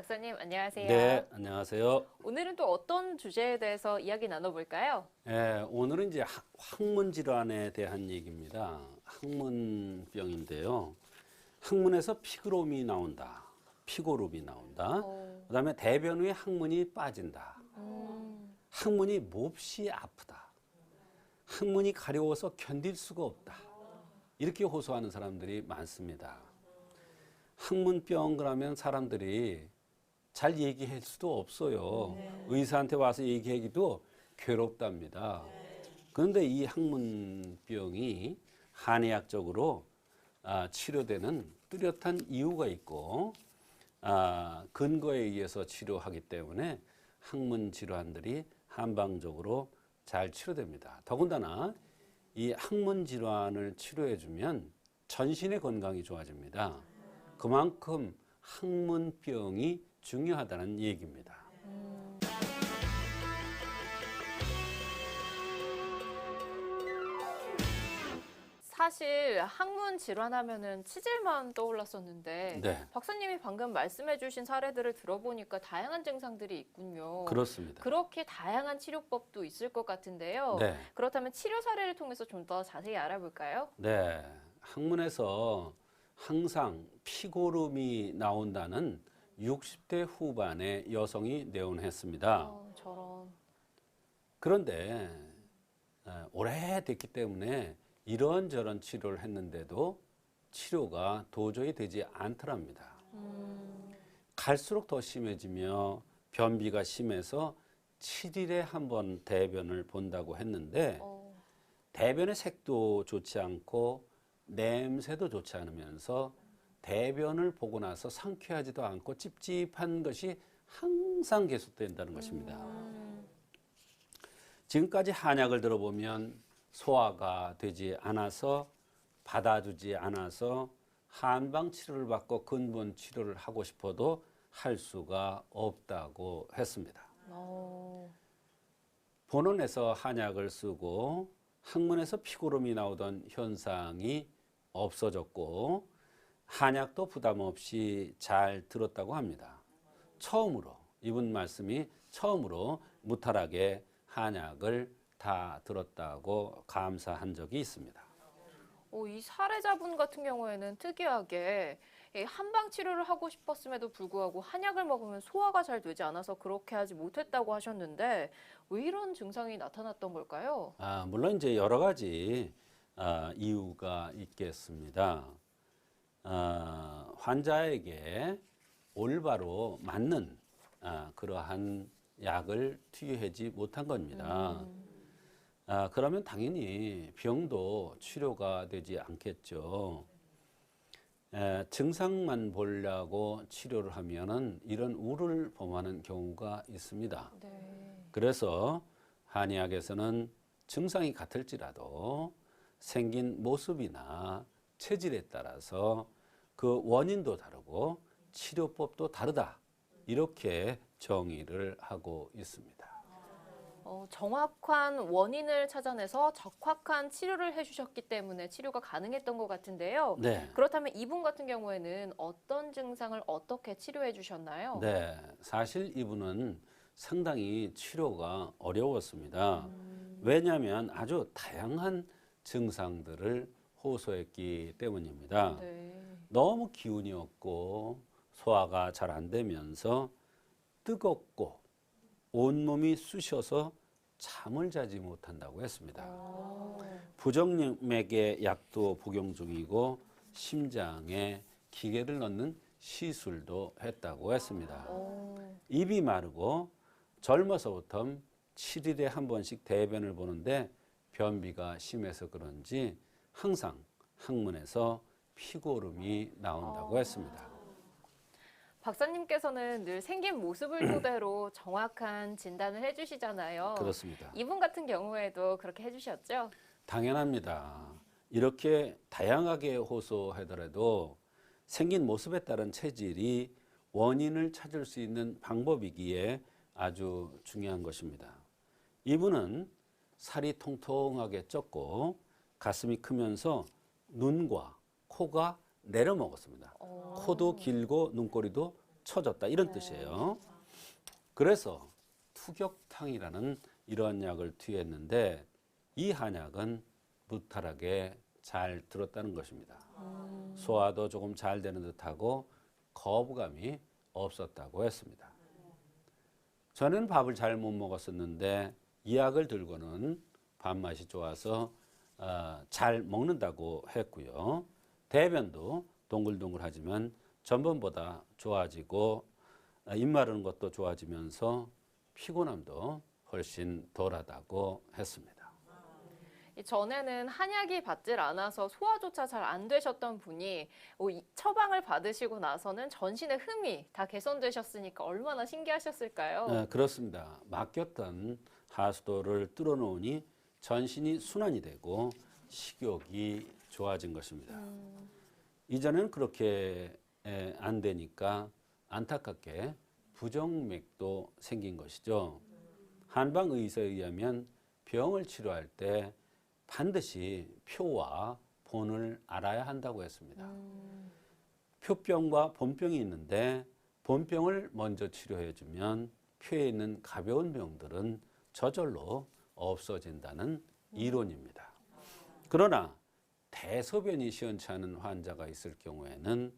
박사님 안녕하세요. 네, 안녕하세요. 오늘은 또 어떤 주제에 대해서 이야기 나눠볼까요? 예, 오늘은 이제 학- 항문 질환에 대한 얘기입니다. 항문병인데요. 항문에서 피그롬이 나온다. 피고름이 나온다. 어, 그다음에 대변 후에 항문이 빠진다. 음, 항문이 몹시 아프다. 항문이 가려워서 견딜 수가 없다. 이렇게 호소하는 사람들이 많습니다. 항문병 그러면 사람들이 잘 얘기할 수도 없어요. 의사한테 와서 얘기하기도 괴롭답니다. 그런데 이 항문병이 한의학적으로 아, 치료되는 뚜렷한 이유가 있고 아, 근거에 의해서 치료하기 때문에 항문 질환들이 한방적으로 잘 치료됩니다. 더군다나 이 항문 질환을 치료해 주면 전신의 건강이 좋아집니다. 그만큼 항문병이 중요하다는 얘기입니다. 사실 항문 질환하면은 치질만 떠올랐었는데 네. 박사님이 방금 말씀해주신 사례들을 들어보니까 다양한 증상들이 있군요. 그렇습니다. 그렇게 다양한 치료법도 있을 것 같은데요. 네. 그렇다면 치료 사례를 통해서 좀 더 자세히 알아볼까요? 네. 항문에서 항상 피고름이 나온다는 60대 후반의 여성이 내원했습니다. 어, 저런. 그런데 어, 오래됐기 때문에 이런저런 치료를 했는데도 치료가 도저히 되지 않더랍니다. 음, 갈수록 더 심해지며 변비가 심해서 7일에 한 번 대변을 본다고 했는데 어, 대변의 색도 좋지 않고 냄새도 좋지 않으면서 대변을 보고 나서 상쾌하지도 않고 찝찝한 것이 항상 계속된다는 것입니다. 음, 지금까지 한약을 들어보면 소화가 되지 않아서 받아주지 않아서 한방 치료를 받고 근본 치료를 하고 싶어도 할 수가 없다고 했습니다. 어, 본원에서 한약을 쓰고 항문에서 피고름이 나오던 현상이 없어졌고 한약도 부담 없이 잘 들었다고 합니다. 처음으로 이분 말씀이 처음으로 무탈하게 한약을 다 들었다고 감사한 적이 있습니다. 어, 이 사례자분 같은 경우에는 특이하게 이 한방 치료를 하고 싶었음에도 불구하고 한약을 먹으면 소화가 잘 되지 않아서 그렇게 하지 못했다고 하셨는데 왜 이런 증상이 나타났던 걸까요? 아, 물론 이제 여러 가지 아, 이유가 있겠습니다. 아, 환자에게 올바로 맞는 아, 그러한 약을 투여하지 못한 겁니다. 아, 그러면 당연히 병도 치료가 되지 않겠죠. 에, 증상만 보려고 치료를 하면은 이런 우를 범하는 경우가 있습니다. 네. 그래서 한의학에서는 증상이 같을지라도 생긴 모습이나 체질에 따라서 그 원인도 다르고 치료법도 다르다. 이렇게 정의를 하고 있습니다. 어, 정확한 원인을 찾아내서 적확한 치료를 해주셨기 때문에 치료가 가능했던 것 같은데요. 네. 그렇다면 이분 같은 경우에는 어떤 증상을 어떻게 치료해 주셨나요? 네. 사실 이분은 상당히 치료가 어려웠습니다. 왜냐하면 아주 다양한 증상들을 호소했기 때문입니다. 네. 너무 기운이 없고 소화가 잘 안 되면서 뜨겁고 온몸이 쑤셔서 잠을 자지 못한다고 했습니다. 어, 부정맥의 약도 복용 중이고 심장에 기계를 넣는 시술도 했다고 했습니다. 어, 입이 마르고 젊어서부터 7일에 한 번씩 대변을 보는데 변비가 심해서 그런지 항상 항문에서 피고름이 나온다고 했습니다. 박사님께서는 늘 생긴 모습을 토대로 정확한 진단을 해주시잖아요. 그렇습니다. 이분 같은 경우에도 그렇게 해주셨죠? 당연합니다. 이렇게 다양하게 호소하더라도 생긴 모습에 따른 체질이 원인을 찾을 수 있는 방법이기에 아주 중요한 것입니다. 이분은 살이 통통하게 쪘고 가슴이 크면서 눈과 코가 내려먹었습니다. 어, 코도 길고 눈꼬리도 쳐졌다 이런 뜻이에요. 그래서 투격탕이라는 이런 약을 투여했는데 이 한약은 무탈하게 잘 들었다는 것입니다. 소화도 조금 잘 되는 듯하고 거부감이 없었다고 했습니다. 저는 밥을 잘 못 먹었었는데 이 약을 들고는 밥맛이 좋아서 어, 잘 먹는다고 했고요. 대변도 동글동글하지만 전번보다 좋아지고 어, 입 마르는 것도 좋아지면서 피곤함도 훨씬 덜하다고 했습니다. 이 전에는 한약이 받질 않아서 소화조차 잘 안 되셨던 분이 어, 이 처방을 받으시고 나서는 전신의 흠이 다 개선되셨으니까 얼마나 신기하셨을까요? 네, 그렇습니다. 막혔던 하수도를 뚫어놓으니 전신이 순환이 되고 식욕이 좋아진 것입니다. 이전에는 그렇게 에, 안 되니까 안타깝게 부정맥도 생긴 것이죠. 한방 의사에 의하면 병을 치료할 때 반드시 표와 본을 알아야 한다고 했습니다. 표병과 본병이 있는데 본병을 먼저 치료해 주면 표에 있는 가벼운 병들은 저절로 없어진다는 이론입니다. 그러나 대소변이 시원치 않은 환자가 있을 경우에는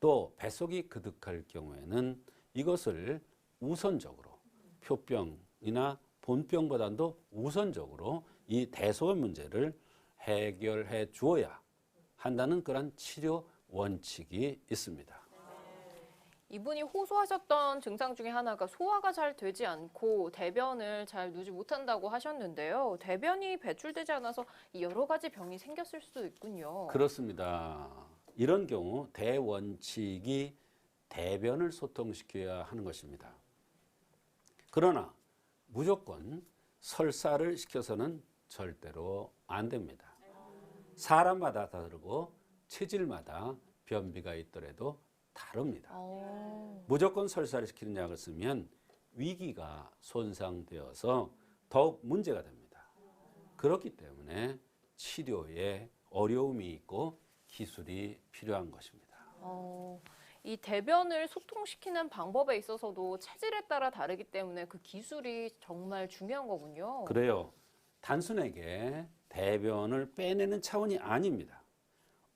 또 뱃속이 그득할 경우에는 이것을 우선적으로 표병이나 본병보다도 우선적으로 이 대소변 문제를 해결해 주어야 한다는 그런 치료 원칙이 있습니다. 이분이 호소하셨던 증상 중에 하나가 소화가 잘 되지 않고 대변을 잘 누지 못한다고 하셨는데요. 대변이 배출되지 않아서 이 여러 가지 병이 생겼을 수도 있군요. 그렇습니다. 이런 경우 대원칙이 대변을 소통시켜야 하는 것입니다. 그러나 무조건 설사를 시켜서는 절대로 안 됩니다. 사람마다 다르고 체질마다 변비가 있더라도 다릅니다. 어, 무조건 설사를 시키는 약을 쓰면 위기가 손상되어서 더욱 문제가 됩니다. 그렇기 때문에 치료에 어려움이 있고 기술이 필요한 것입니다. 어, 이 대변을 소통시키는 방법에 있어서도 체질에 따라 다르기 때문에 그 기술이 정말 중요한 거군요. 그래요. 단순하게 대변을 빼내는 차원이 아닙니다.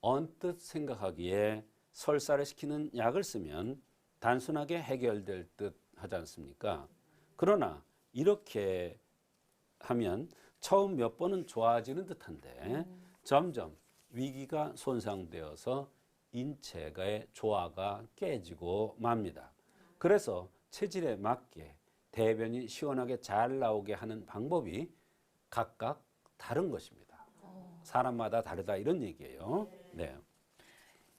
언뜻 생각하기에 설사를 시키는 약을 쓰면 단순하게 해결될 듯 하지 않습니까? 그러나 이렇게 하면 처음 몇 번은 좋아지는 듯한데 점점 위기가 손상되어서 인체의 조화가 깨지고 맙니다. 그래서 체질에 맞게 대변이 시원하게 잘 나오게 하는 방법이 각각 다른 것입니다. 사람마다 다르다 이런 얘기예요. 네.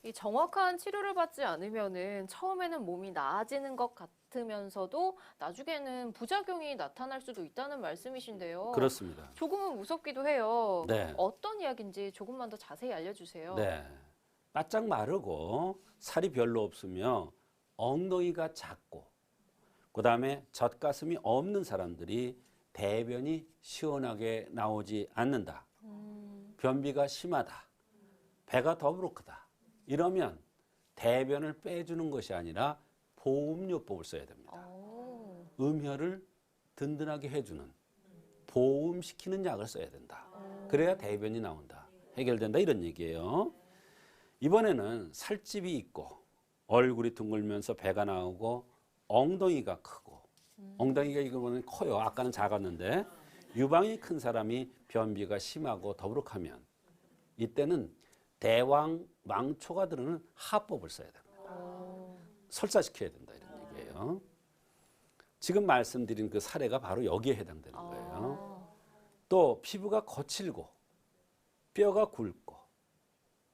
이 정확한 치료를 받지 않으면은 처음에는 몸이 나아지는 것 같으면서도 나중에는 부작용이 나타날 수도 있다는 말씀이신데요. 그렇습니다. 조금은 무섭기도 해요. 네. 어떤 이야기인지 조금만 더 자세히 알려주세요. 네. 바짝 마르고 살이 별로 없으며 엉덩이가 작고 그 다음에 젖가슴이 없는 사람들이 대변이 시원하게 나오지 않는다. 음, 변비가 심하다. 배가 더부룩하다. 이러면 대변을 빼주는 것이 아니라 보음요법을 써야 됩니다. 어, 음혈을 든든하게 해주는 보음시키는 약을 써야 된다. 그래야 대변이 나온다. 해결된다 이런 얘기예요. 이번에는 살집이 있고 얼굴이 둥글면서 배가 나오고 엉덩이가 크고 엉덩이가 이거 보면 커요. 아까는 작았는데 유방이 큰 사람이 변비가 심하고 더부룩하면 이때는 대왕 망초가 들어는 하법을 써야 됩니다. 어, 설사시켜야 된다 이런 얘기예요. 지금 말씀드린 그 사례가 바로 여기에 해당되는 거예요. 아, 또 피부가 거칠고 뼈가 굵고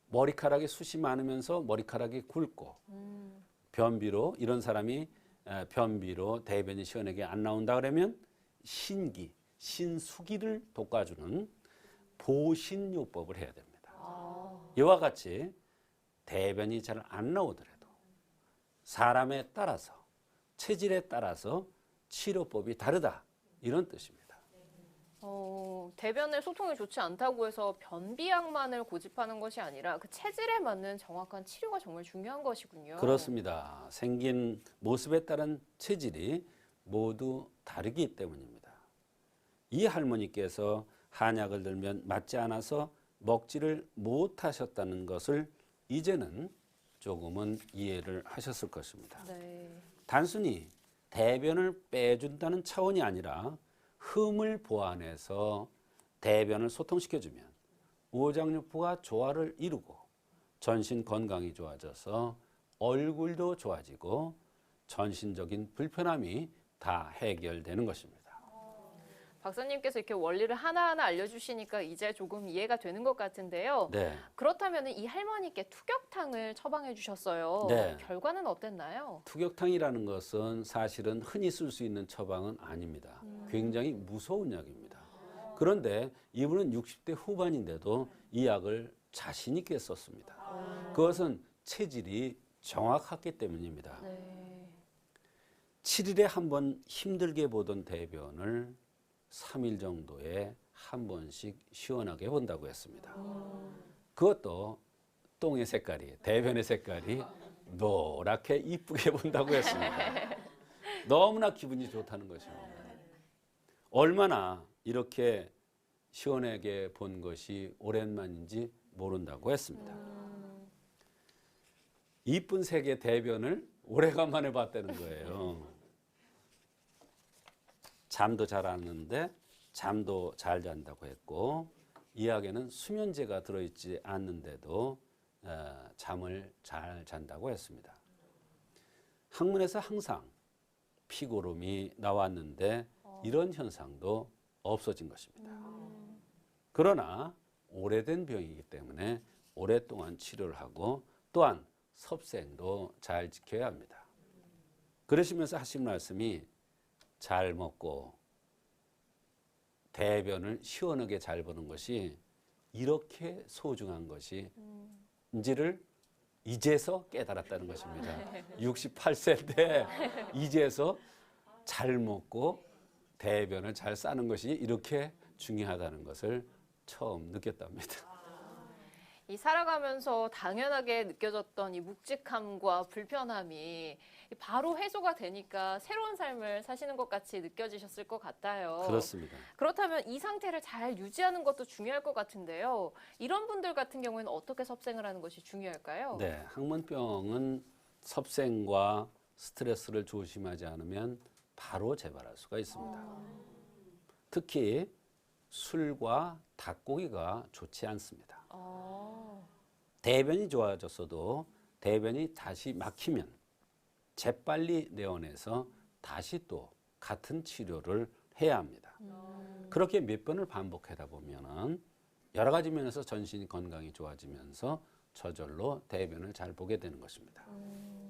머리카락이 숱이 많으면서 머리카락이 굵고 음, 변비로 이런 사람이 에, 변비로 대변이 시원하게 안 나온다 그러면 신기, 신수기를 돋궈주는 보신요법을 해야 됩니다. 아, 이와 같이 대변이 잘 안 나오더라도 사람에 따라서 체질에 따라서 치료법이 다르다 이런 뜻입니다. 어, 대변의 소통이 좋지 않다고 해서 변비약만을 고집하는 것이 아니라 그 체질에 맞는 정확한 치료가 정말 중요한 것이군요. 그렇습니다. 생긴 모습에 따른 체질이 모두 다르기 때문입니다. 이 할머니께서 한약을 들면 맞지 않아서 먹지를 못하셨다는 것을 이제는 조금은 이해를 하셨을 것입니다. 네. 단순히 대변을 빼준다는 차원이 아니라 흠을 보완해서 대변을 소통시켜주면 오장육부가 조화를 이루고 전신 건강이 좋아져서 얼굴도 좋아지고 전신적인 불편함이 다 해결되는 것입니다. 박사님께서 이렇게 원리를 하나하나 알려주시니까 이제 조금 이해가 되는 것 같은데요. 네. 그렇다면 이 할머니께 투격탕을 처방해 주셨어요. 네. 결과는 어땠나요? 투격탕이라는 것은 사실은 흔히 쓸 수 있는 처방은 아닙니다. 굉장히 무서운 약입니다. 그런데 이분은 60대 후반인데도 이 약을 자신 있게 썼습니다. 그것은 체질이 정확했기 때문입니다. 네. 7일에 한 번 힘들게 보던 대변을 3일 정도에 한 번씩 시원하게 본다고 했습니다. 그것도 똥의 색깔이, 대변의 색깔이 노랗게 이쁘게 본다고 했습니다. 너무나 기분이 좋다는 것입니다. 얼마나 이렇게 시원하게 본 것이 오랜만인지 모른다고 했습니다. 이쁜 색의 대변을 오래간만에 봤다는 거예요. 잠도 잘안 오는데 잠도 잘 잔다고 했고 이 약에는 수면제가 들어있지 않는데도 어, 잠을 잘 잔다고 했습니다. 학문에서 항상 피고름이 나왔는데 이런 현상도 없어진 것입니다. 그러나 오래된 병이기 때문에 오랫동안 치료를 하고 또한 섭생도 잘 지켜야 합니다. 그러시면서 하신 말씀이 잘 먹고 대변을 시원하게 잘 보는 것이 이렇게 소중한 것이인지를 이제서 깨달았다는 것입니다. 68세인데 이제서 잘 먹고 대변을 잘 싸는 것이 이렇게 중요하다는 것을 처음 느꼈답니다. 이 살아가면서 당연하게 느껴졌던 이 묵직함과 불편함이 바로 해소가 되니까 새로운 삶을 사시는 것 같이 느껴지셨을 것 같아요. 그렇습니다. 그렇다면 이 상태를 잘 유지하는 것도 중요할 것 같은데요. 이런 분들 같은 경우에는 어떻게 섭생을 하는 것이 중요할까요? 네, 항문병은 섭생과 스트레스를 조심하지 않으면 바로 재발할 수가 있습니다. 특히 술과 닭고기가 좋지 않습니다. 어, 대변이 좋아졌어도 대변이 다시 막히면 재빨리 내원해서 다시 또 같은 치료를 해야 합니다. 그렇게 몇 번을 반복하다 보면은 여러 가지 면에서 전신 건강이 좋아지면서 저절로 대변을 잘 보게 되는 것입니다. 음,